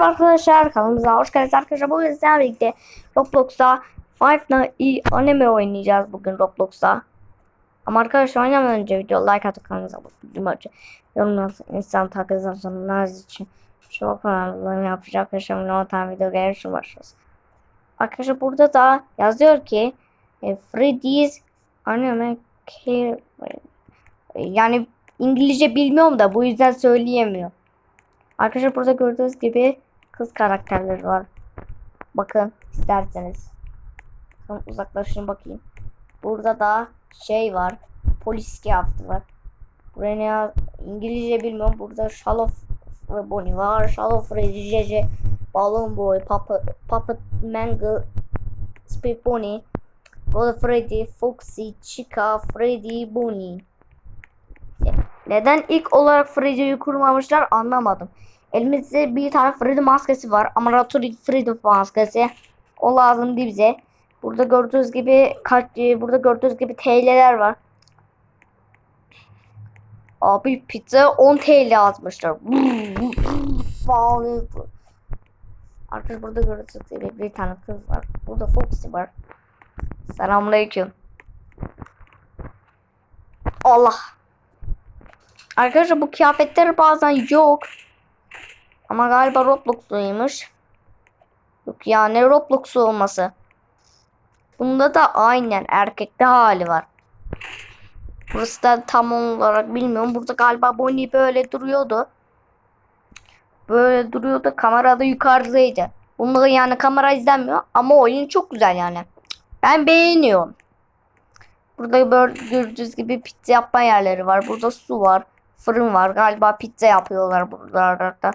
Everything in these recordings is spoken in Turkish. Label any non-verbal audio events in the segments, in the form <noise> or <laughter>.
Merhaba arkadaşlar kanalımıza hoş geldiniz arkadaşlar. Bugün sizlerle birlikte Roblox'ta Five Nights Anime oynayacağız bugün Roblox'ta. Ama arkadaşlar oynamadan önce video like atıp kanalımıza abone yorumlar insan takılırsan sonunuz için çok önemli yapacak arkadaşlar. Ne tane video gelişim başlıyoruz. Arkadaşlar burada da yazıyor ki e, Freddy's Anime yani İngilizce bilmiyorum da bu yüzden söyleyemiyorum. Arkadaşlar burada gördüğünüz gibi kız karakterleri var. Bakın isterseniz. Uzaklaşın bakayım. Burada da şey var. Polis kıyafeti var. Buraya ne yaz- İngilizce bilmiyorum. Burada Shalof Bonnie var. Shalof Rejece Balloon Boy Puppet, Puppet Mangle Speed Bonnie Burada Freddy, Foxy, Chica, Freddy, Bonnie. Neden ilk olarak Freddy'yi kurmamışlar anlamadım. Elimizde bir tane Freddy maskesi var. Ama Ratori Freddy maskesi. O lazım değil bize. Burada gördüğünüz gibi kaç burada gördüğünüz gibi TL'ler var. Abi pizza 10 TL. Falan. Arkadaşlar burada gördüğünüz gibi bir tane kız var. Burada Foxy var. Selamünaleyküm. Allah. Arkadaşlar bu kıyafetler bazen yok. Ama galiba Roblox'luymuş. Yok ya ne Roblox'u olması. Bunda da aynen erkekte hali var. Burası da tam olarak bilmiyorum. Burada galiba Bonnie böyle duruyordu. Böyle duruyordu. Kamera da yukarıdaydı. Bunda yani kamera izlenmiyor. Ama oyun çok güzel yani. Ben beğeniyorum. Burada böyle gördüğünüz gibi pizza yapma yerleri var. Burada su var. Fırın var. Galiba pizza yapıyorlar buralarda.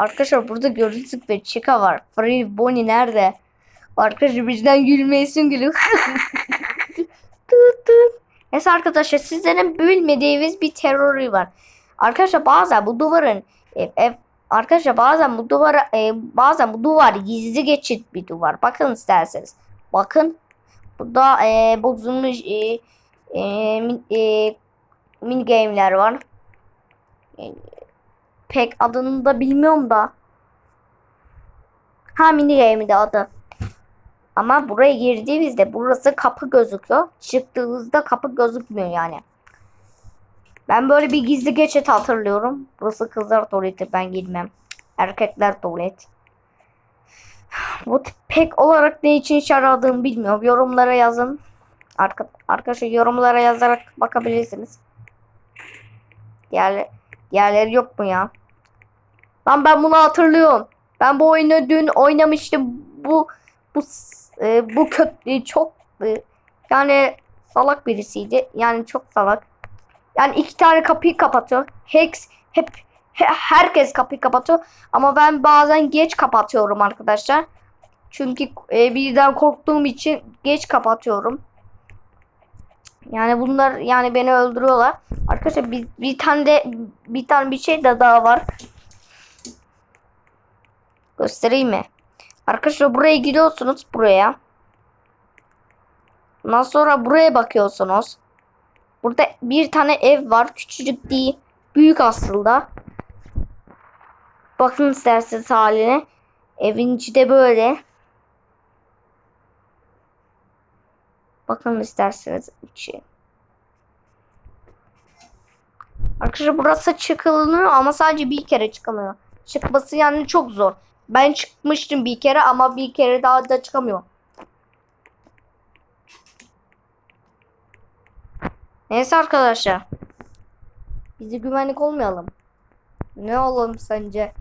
Arkadaşlar burada gördüğünüz gibi Chica var. Free Bonnie nerede? Arkadaşlar bizden gülmeyesin gülü. <laughs> tut tut. Neyse arkadaşlar sizlerin bilmediğiniz bir terörü var. Arkadaşlar bazen bu duvarın e, e, arkadaşlar bazen bu duvara e, bazen bu duvar gizli geçit bir duvar. Bakın isterseniz. Bakın. Burada e, bozulmuş e, e, min, e, mini game'ler var. Pek adını da bilmiyorum da. Ha mini game'de adı. Ama buraya girdiğimizde burası kapı gözüküyor. Çıktığımızda kapı gözükmüyor yani. Ben böyle bir gizli geçit hatırlıyorum. Burası kızlar tuvaleti ben girmem. Erkekler tuvalet. Bu pek olarak ne için iş aradığımı bilmiyorum. Yorumlara yazın. Arka, arkadaşlar yorumlara yazarak bakabilirsiniz. Diğer, diğerleri yok mu ya? Lan ben bunu hatırlıyorum. Ben bu oyunu dün oynamıştım. Bu bu e, bu kötü çok e, yani salak birisiydi. Yani çok salak. Yani iki tane kapıyı kapatıyor. Hex hep he- herkes kapıyı kapatıyor ama ben bazen geç kapatıyorum arkadaşlar. Çünkü e, birden korktuğum için geç kapatıyorum. Yani bunlar yani beni öldürüyorlar. Arkadaşlar bir, bir tane de bir tane bir şey de daha var. Göstereyim mi? Arkadaşlar buraya gidiyorsunuz buraya. Ondan sonra buraya bakıyorsunuz. Burada bir tane ev var. Küçücük değil. Büyük aslında. Bakın isterseniz haline. Evin içi de böyle. Bakın isterseniz içi. Arkadaşlar burası çıkılıyor ama sadece bir kere çıkamıyor. Çıkması yani çok zor. Ben çıkmıştım bir kere ama bir kere daha da çıkamıyor. Neyse arkadaşlar. Bizi güvenlik olmayalım. Ne olalım sence?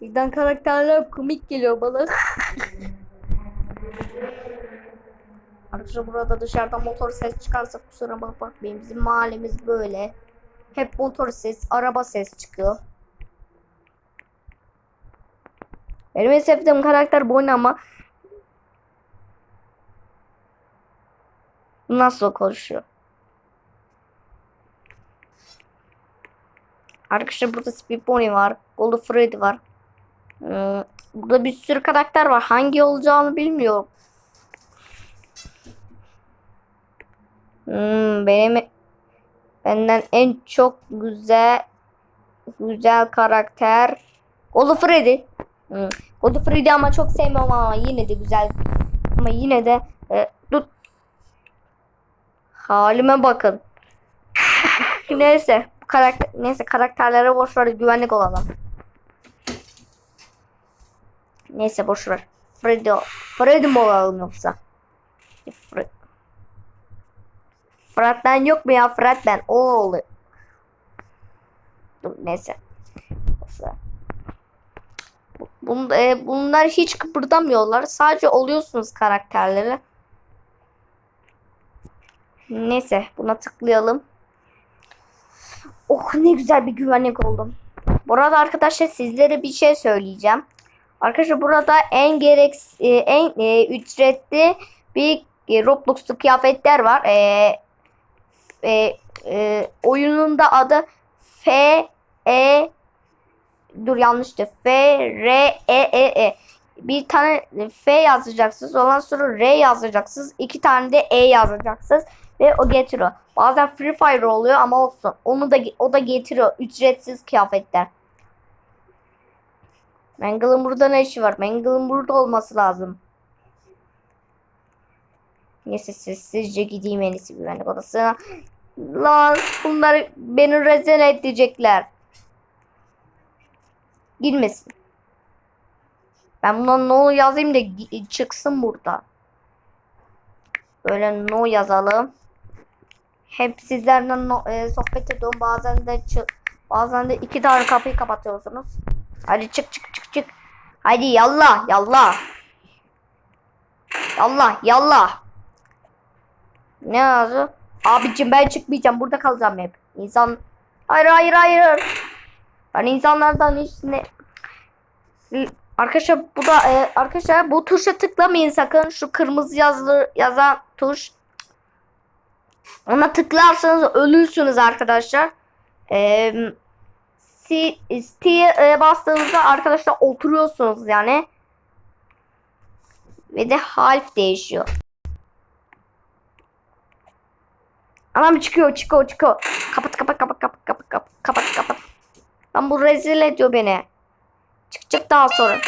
Birden karakterler komik geliyor bana. <laughs> Arkadaşlar burada dışarıda motor ses çıkarsa kusura bak bakmayın. Bizim mahallemiz böyle. Hep motor ses, araba ses çıkıyor. Benim en sevdiğim karakter Bonnie ama nasıl konuşuyor? Arkadaşlar burada Speed Bonnie var. Gold Freddy var. Hmm, burada bir sürü karakter var. Hangi olacağını bilmiyorum. Hmm, benim benden en çok güzel güzel karakter. Godfrey'di. Hı. Godfrey'di ama çok sevmiyorum ama yine de güzel. Ama yine de e, dur. Halime bakın. <laughs> neyse karakter neyse karakterlere boş ver güvenlik olalım. Neyse boş ver. Freddy Freddy mi olalım yoksa? Fred. Fred'den yok mu ya Fred'den? O oluyor. Dur neyse. E, bunlar hiç kıpırdamıyorlar. Sadece oluyorsunuz karakterleri. Neyse buna tıklayalım. Oh ne güzel bir güvenlik oldum. Burada arkadaşlar sizlere bir şey söyleyeceğim. Arkadaşlar burada en gerek e, en e, ücretli bir e, Roblox'lu kıyafetler var. E, e, e, oyunun da adı F E dur yanlıştı. F R E E E. Bir tane F yazacaksınız. Ondan sonra R yazacaksınız. iki tane de E yazacaksınız ve o getiriyor. Bazen Free Fire oluyor ama olsun. Onu da o da getiriyor ücretsiz kıyafetler. Mangle'ın burada ne işi var? Mangle'ın burada olması lazım. Neyse sessizce gideyim en iyisi güvenlik odasına. Lan bunlar beni rezil edecekler. Girmesin. Ben buna no yazayım da çıksın burada. Böyle no yazalım. Hep sizlerle no, e, sohbet ediyorum. Bazen de çı- bazen de iki tane kapıyı kapatıyorsunuz. Hadi çık çık çık çık. Hadi yallah yallah. Yallah yallah. Ne yazıyor? Abicim ben çıkmayacağım. Burada kalacağım hep. İnsan Hayır hayır hayır. Ben insanlardan hiç ne Arkadaşlar bu da e, arkadaşlar bu tuşa tıklamayın sakın. Şu kırmızı yazılı yazan tuş. Ona tıklarsanız ölürsünüz arkadaşlar. C, C'ye e, bastığınızda arkadaşlar oturuyorsunuz yani. Ve de harf değişiyor. Anam çıkıyor çıkıyor çıkıyor. Kapat kapat kapat. Lan bu rezil ediyor beni. Çıkacak daha sonra.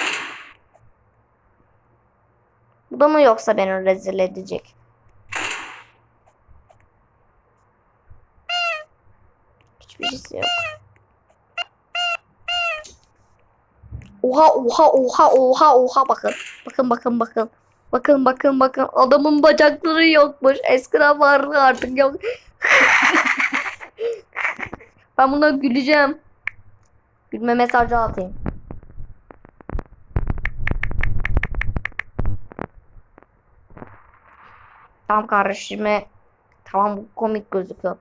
Bu da mı yoksa beni rezil edecek? Hiçbir şeysi yok. Oha oha oha oha oha bakın. Bakın bakın bakın. Bakın bakın bakın. Adamın bacakları yokmuş. Eskiden vardı artık yok. <laughs> ben buna güleceğim. Gülme mesajı atayım. Tam kardeşime tamam bu komik gözüküyor.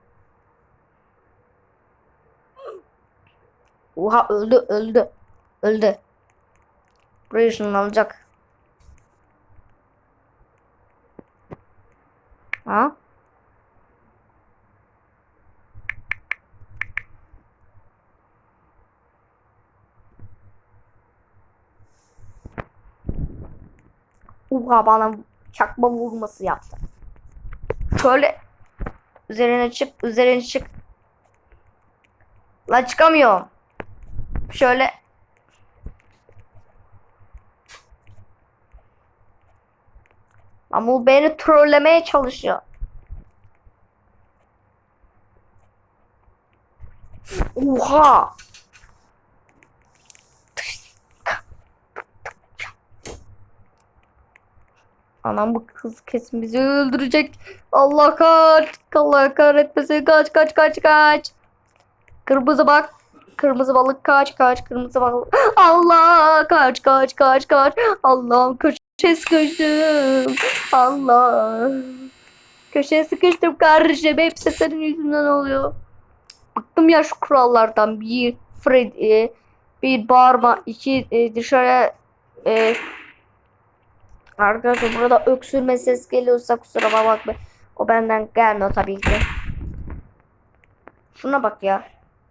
Oha öldü öldü. Öldü. Buraya ışınlanacak. Ha? Oha bana çakma vurması yaptı. Şöyle üzerine çık, üzerine çık. La çıkamıyorum. Şöyle Ama bu beni trollemeye çalışıyor. Oha! Anam bu kız kesin bizi öldürecek. Allah kaç. Allah kahretmesin. Kaç kaç kaç kaç. Kırmızı bak. Kırmızı balık kaç kaç. Kırmızı balık. <gasps> Allah kaç kaç kaç kaç. Allah'ım köşeye sıkıştım. Allah. Köşeye sıkıştım kardeşim. Hepsi senin yüzünden oluyor. Bıktım ya şu kurallardan. Bir Freddy. Bir bağırma. iki e, dışarı e, Arkadaşlar burada öksürme ses geliyorsa kusura bakma. O benden gelmiyor tabii ki. Şuna bak ya.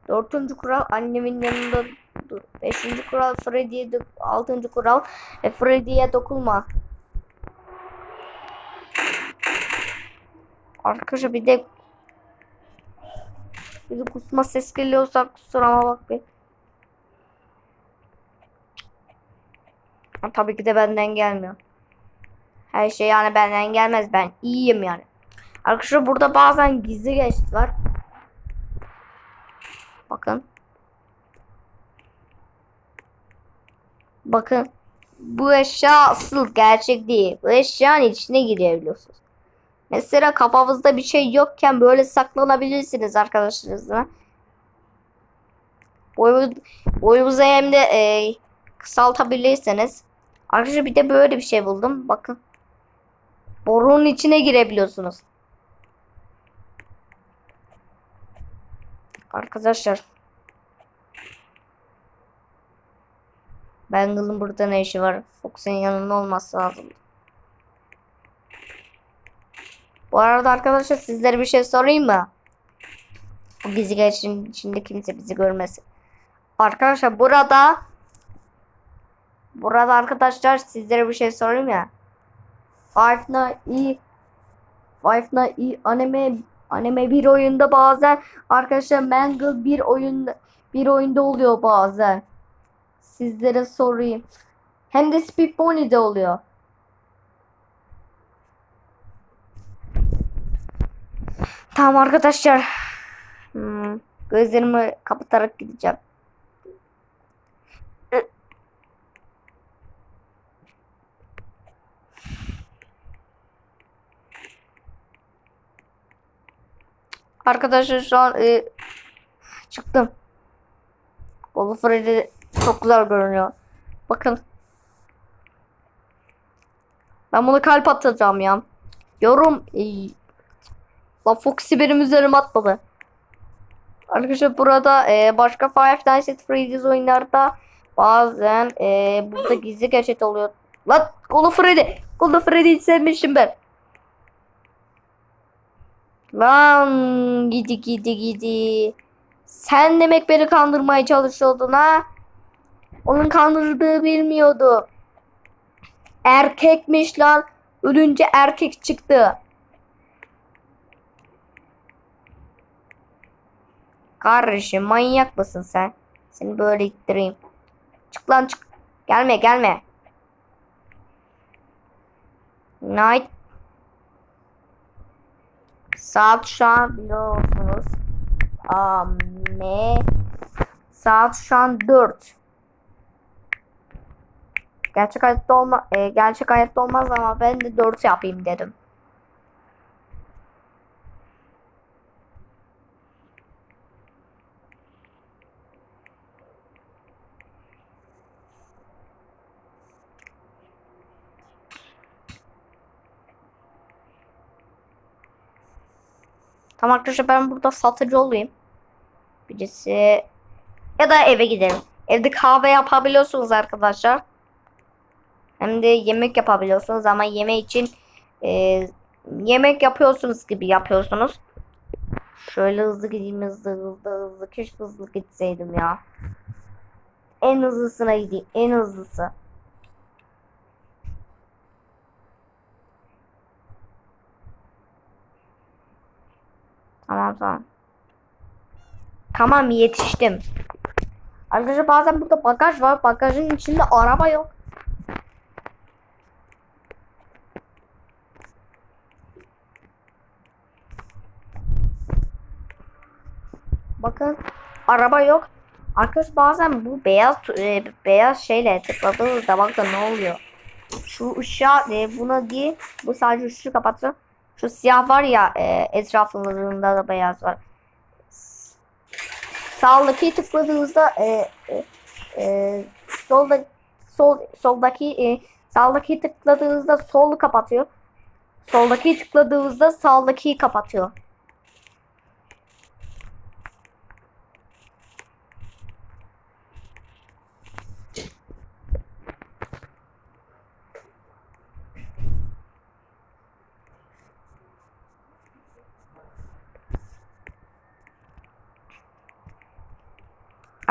Dördüncü kural annemin yanında dur. Beşinci kural Freddy'ye altıncı kural e, Freddy'ye dokunma. Arkadaşlar bir de bir de kusma ses geliyorsa kusurama bak bir. Tabii ki de benden gelmiyor. Her şey yani benden gelmez. Ben iyiyim yani. Arkadaşlar burada bazen gizli geçit var. Bakın. Bakın. Bu eşya asıl gerçek değil. Bu eşyanın içine girebiliyorsunuz. Mesela kafanızda bir şey yokken böyle saklanabilirsiniz arkadaşlarınızla. Boyu, boyunuzu hem de e, kısaltabilirsiniz. Arkadaşlar bir de böyle bir şey buldum. Bakın. Borunun içine girebiliyorsunuz. Arkadaşlar. Bangle'ın burada ne işi var? Fox'un yanında olması lazım. Bu arada arkadaşlar sizlere bir şey sorayım mı? Bu gizli içinde kimse bizi görmesin. Arkadaşlar burada burada arkadaşlar sizlere bir şey sorayım ya. Five Nights Five Nights anime anime bir oyunda bazen arkadaşlar Mangle bir oyunda bir oyunda oluyor bazen. Sizlere sorayım. Hem de Speed Pony'de oluyor. Tamam arkadaşlar. Hmm, gözlerimi kapatarak gideceğim. Arkadaşlar şu an e, çıktım. Kolu Freddy çok güzel görünüyor. Bakın. Ben bunu kalp atacağım ya. Yorum. E, La Foxy benim üzerime atmadı. Arkadaşlar burada e, başka Five Nights at Freddy's oyunlarda bazen e, burada gizli gerçek oluyor. Lan Kolu Freddy. Kolu Freddy'yi sevmişim ben. Lan gidi gidi gidi. Sen demek beni kandırmaya çalışıyordun ha? Onun kandırdığı bilmiyordu. Erkekmiş lan. Ölünce erkek çıktı. Kardeşim manyak mısın sen? Seni böyle ittireyim. Çık lan çık. Gelme gelme. Night. Saat şu an biliyorsunuz. Ame. Saat şu an 4. Gerçek hayatta olma e, gerçek hayatta olmaz ama ben de 4 yapayım dedim. Tamam arkadaşlar ben burada satıcı olayım. Birisi ya da eve gidelim. Evde kahve yapabiliyorsunuz arkadaşlar. Hem de yemek yapabiliyorsunuz ama yeme için e, yemek yapıyorsunuz gibi yapıyorsunuz. Şöyle hızlı gideyim hızlı hızlı hızlı. Keşke hızlı gitseydim ya. En hızlısına gideyim. En hızlısı. Tamam tamam. Tamam yetiştim. Arkadaşlar bazen burada bagaj var. Bagajın içinde araba yok. Bakın araba yok. Arkadaş bazen bu beyaz e, beyaz şeyle tıkladığınızda bakın ne oluyor. Şu ışığa e, buna değil bu sadece ışığı kapatıyor. Şu siyah var ya e, etraflarında da beyaz var. Sağdaki tıkladığınızda e, e, e, solda sol soldaki e, sağdaki tıkladığınızda solu kapatıyor. Soldaki tıkladığınızda sağdaki kapatıyor.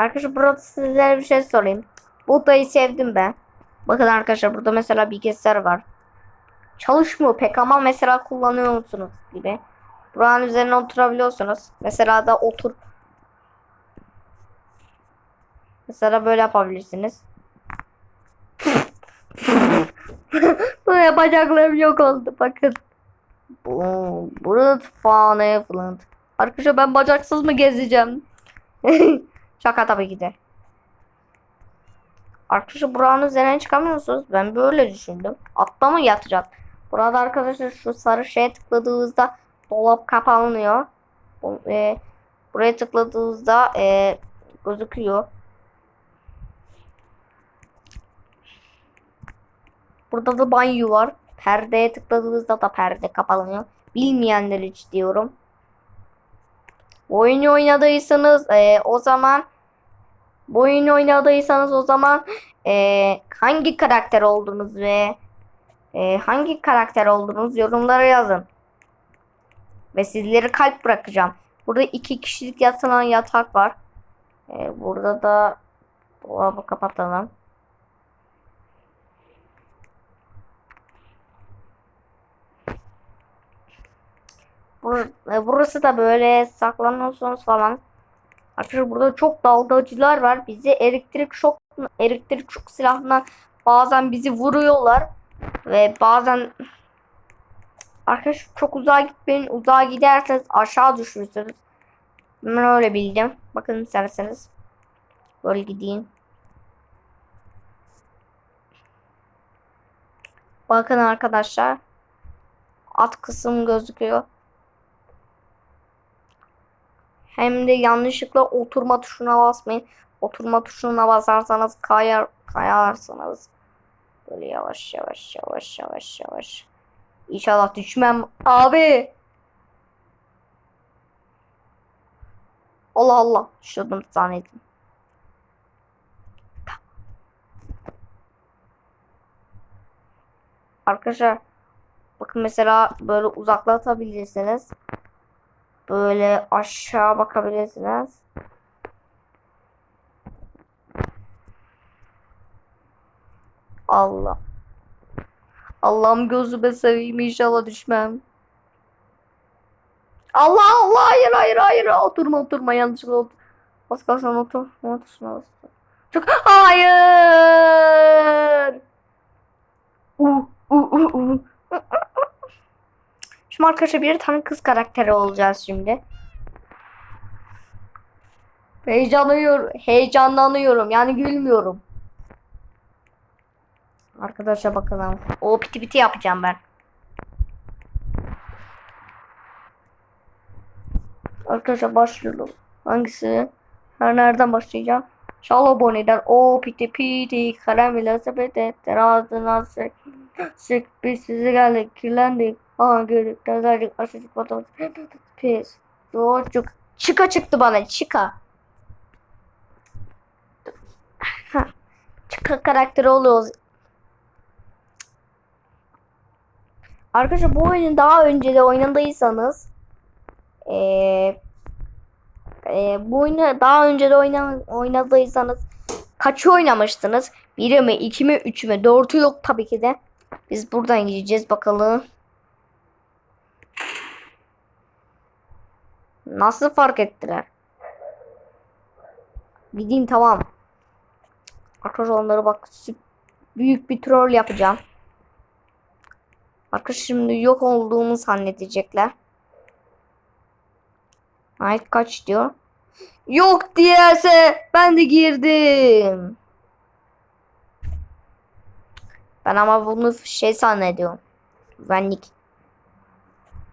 Arkadaşlar burada sizlere bir şey sorayım. Bu odayı sevdim ben. Bakın arkadaşlar burada mesela bilgisayar var. Çalışmıyor pek ama mesela kullanıyor musunuz gibi. Buranın üzerine oturabiliyorsunuz. Mesela da otur. Mesela böyle yapabilirsiniz. <laughs> Buraya bacaklarım yok oldu bakın. Bu, Flint fane Flint. Arkadaşlar ben bacaksız mı gezeceğim? <laughs> Şaka tabii ki de. Arkadaşlar buranın üzerine çıkamıyorsunuz. Ben böyle düşündüm. Altta mı yatacağız? Burada arkadaşlar şu sarı şeye tıkladığınızda dolap kapanıyor. E, buraya tıkladığınızda e, gözüküyor. Burada da banyo var. Perdeye tıkladığınızda da perde kapanıyor. Bilmeyenler için diyorum. Oyun oynadıysanız e, o zaman bu oyunu oynadıysanız o zaman e, hangi karakter oldunuz ve e, hangi karakter oldunuz yorumlara yazın. Ve sizlere kalp bırakacağım. Burada iki kişilik yatılan yatak var. E, burada da dolabı kapatalım. Bur- e, Burası da böyle saklanıyorsunuz falan. Arkadaşlar burada çok dalgacılar var. Bizi elektrik şok elektrik şok silahından bazen bizi vuruyorlar ve bazen arkadaşlar çok uzağa gitmeyin. Uzağa giderseniz aşağı düşürsünüz. Ben öyle bildim. Bakın isterseniz. Böyle gideyim. Bakın arkadaşlar. Alt kısım gözüküyor. Hem de yanlışlıkla oturma tuşuna basmayın. Oturma tuşuna basarsanız kayar kayarsınız. Böyle yavaş yavaş yavaş yavaş yavaş. İnşallah düşmem. Abi. Allah Allah. Düşürdüm zannettim. Arkadaşlar bakın mesela böyle uzaklatabilirsiniz. Böyle aşağı bakabilirsiniz. Allah. Allah'ım gözüme seveyim inşallah düşmem. Allah Allah hayır hayır hayır oturma oturma yanlışlıkla otur. Bas kalsın otur. Otur şuna bas. Çok hayır. Uh, uh, uh, uh. Şimdi arkadaşlar bir tane kız karakteri olacağız şimdi. Heyecanlanıyorum. Heyecanlanıyorum. Yani gülmüyorum. Arkadaşlar bakalım. O piti piti yapacağım ben. Arkadaşlar başlıyorum. Hangisi? Her nereden başlayacağım? Şalaboni'den o piti piti karamela sepete terazına sık sık biz sizi geldik kirlendik ha gördük tazarcık aşıcık fotoğraf pis çocuk çıka çıktı bana çıka Ha, çıka karakteri oluyoruz Arkadaşlar bu oyunu daha önce de oynadıysanız eee e, bu oyunu daha önce de oyna, oynadıysanız kaçı oynamıştınız? 1'i mi, 2 mi, 3 mü? 4'ü yok tabii ki de. Biz buradan gideceğiz bakalım. Nasıl fark ettiler? Gideyim tamam. Arkadaşlar onları bak büyük bir troll yapacağım. Arkadaşlar şimdi yok olduğumu zannedecekler. Hayır kaç diyor. Yok diyerse ben de girdim. Ben ama bunu şey zannediyorum. Güvenlik.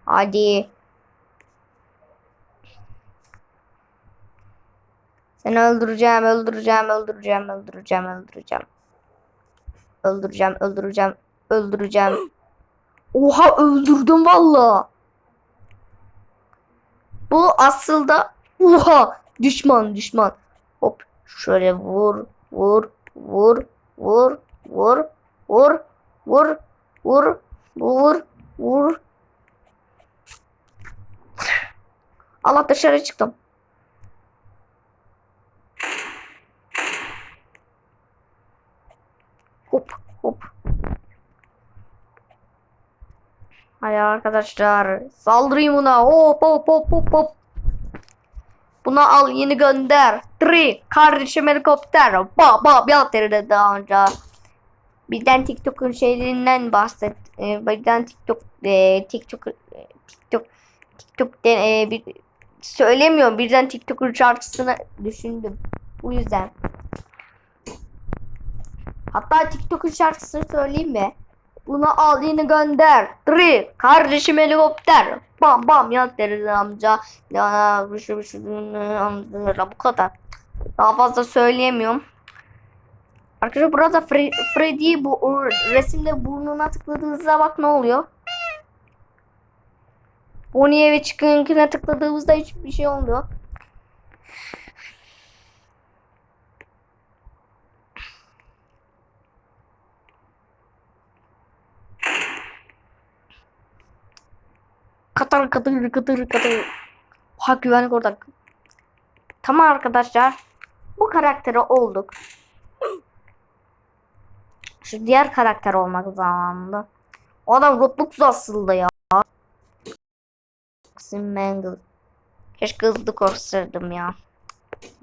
Hadi. Seni öldüreceğim, öldüreceğim, öldüreceğim, öldüreceğim, öldüreceğim. Öldüreceğim, öldüreceğim, öldüreceğim. Oha öldürdüm valla. Bu aslında oha düşman düşman. Hop şöyle vur vur vur vur vur vur vur vur vur vur. Allah dışarı çıktım. Hop hop. Hadi arkadaşlar saldırayım buna. Hop hop hop hop hop. Buna al yeni gönder. Tri kardeşim helikopter. Ba ba bir dedi daha önce. Birden TikTok'un şeylerinden bahset. E, birden TikTok e, TikTok e, TikTok TikTok'ten e, bir söylemiyorum. Birden TikTok'un şarkısını düşündüm. Bu yüzden. Hatta TikTok'un şarkısını söyleyeyim mi? Bunu al yine gönder. Tri. Kardeşim helikopter. Bam bam ya deriz amca. Ya şu şu amca bu kadar. Daha fazla söyleyemiyorum. Arkadaşlar burada Fre Freddy bu resimde burnuna tıkladığınızda bak ne oluyor? Bonnie'ye ve Chicken'ınkine tıkladığımızda hiçbir şey olmuyor. Katır katır katır katır. Ha güvenlik orada. Tamam arkadaşlar. Bu karakteri olduk. Şu diğer karakter olmak zamanında. O adam Roblox aslında ya. Sim Mangle. Keşke hızlı koşsaydım ya.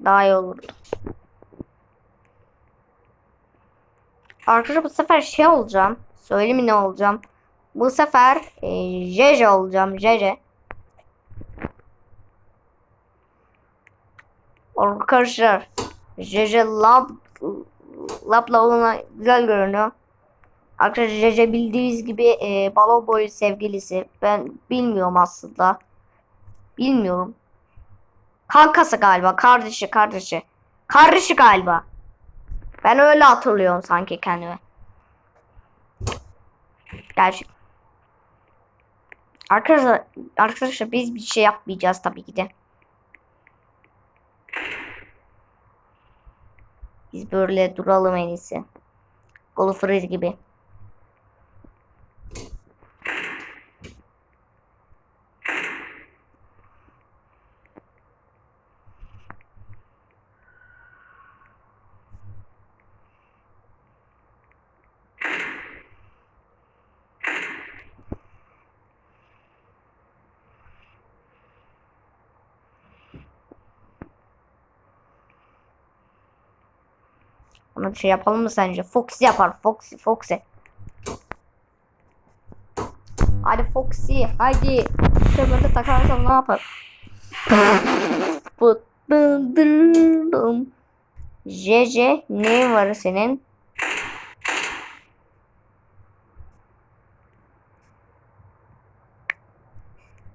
Daha iyi olurdu. Arkadaşlar bu sefer şey olacağım. Söyleyeyim ne olacağım? Bu sefer e, Jeje olacağım. Jeje. Arkadaşlar Jeje Lab Labla ona güzel görünüyor. Arkadaşlar Jeje bildiğiniz gibi e, balon boyu sevgilisi. Ben bilmiyorum aslında. Bilmiyorum. Kankası galiba. Kardeşi kardeşi. Kardeşi galiba. Ben öyle hatırlıyorum sanki kendimi. Gerçek. Arkadaşlar, arkadaşlar biz bir şey yapmayacağız tabii ki de. Biz böyle duralım en iyisi. Golfriz gibi. Ona şey yapalım mı sence? Foxy yapar. Foxy, Foxy. Hadi Foxy, hadi. Kemerde takarsam ne yapar? JJ ne var senin?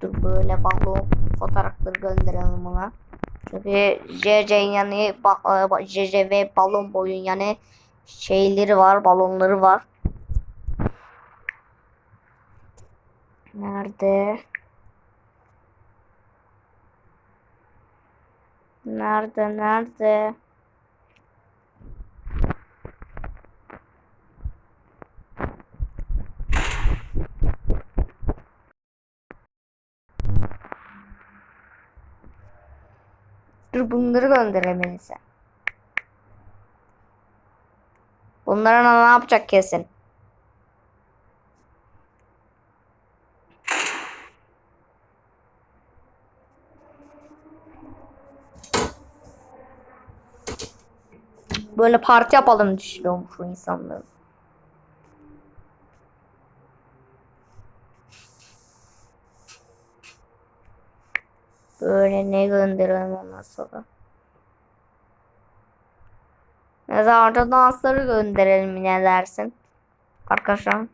Dur böyle balon fotoğrafları gönderelim ona. JJ'nin yani ba- e, JJ ve balon boyun yani şeyleri var, balonları var. Nerede? Nerede? Nerede? Dur bunları gönderemelisin. Bunlara ne yapacak kesin? Böyle parti yapalım düşünüyorum şu insanları. Böyle ne gönderelim ondan sonra. Mezarda dansları gönderelim ne dersin? Arkadaşlar.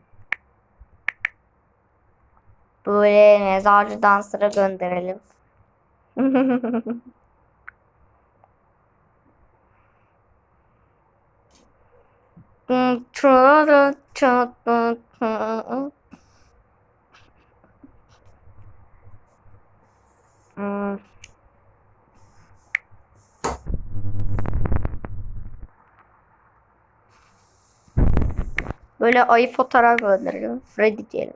Böyle mezarcı dansları gönderelim. <laughs> Hmm. Böyle ayı fotoğraf gönderelim. Freddy diyelim.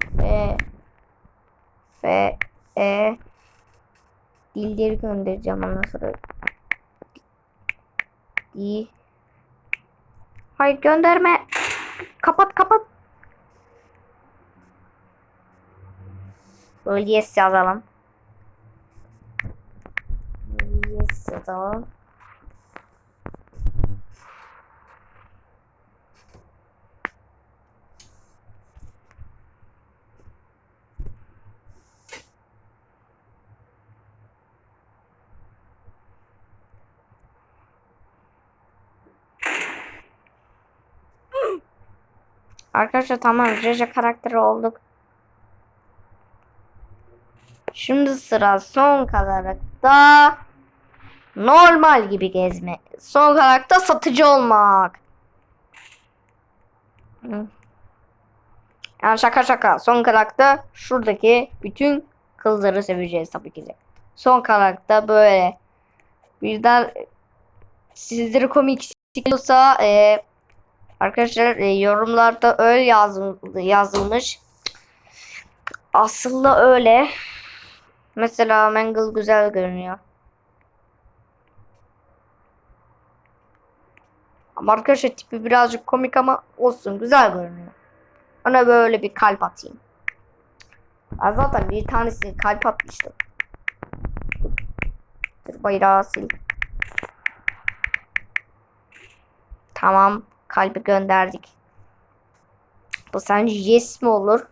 F F E Dilleri göndereceğim ondan sonra. D Hayır gönderme. Kapat kapat. Böyle yes yazalım. Böyle yes yazalım. Arkadaşlar tamam Jaja karakteri olduk. Şimdi sıra son karakta normal gibi gezme. Son karakta satıcı olmak. Yani şaka şaka. Son karakta şuradaki bütün kızları seveceğiz tabii ki de. Son karakta böyle birden sizleri komik sıkıyorsa e, arkadaşlar e, yorumlarda öyle yazıl, yazılmış. Aslında öyle. Mesela Mangle güzel görünüyor. Ama arkadaşlar tipi birazcık komik ama olsun güzel görünüyor. Ona böyle bir kalp atayım. Ben zaten bir tanesini kalp atmıştım. Dur bayrağı sil. Tamam. Kalbi gönderdik. Bu sence yes mi olur?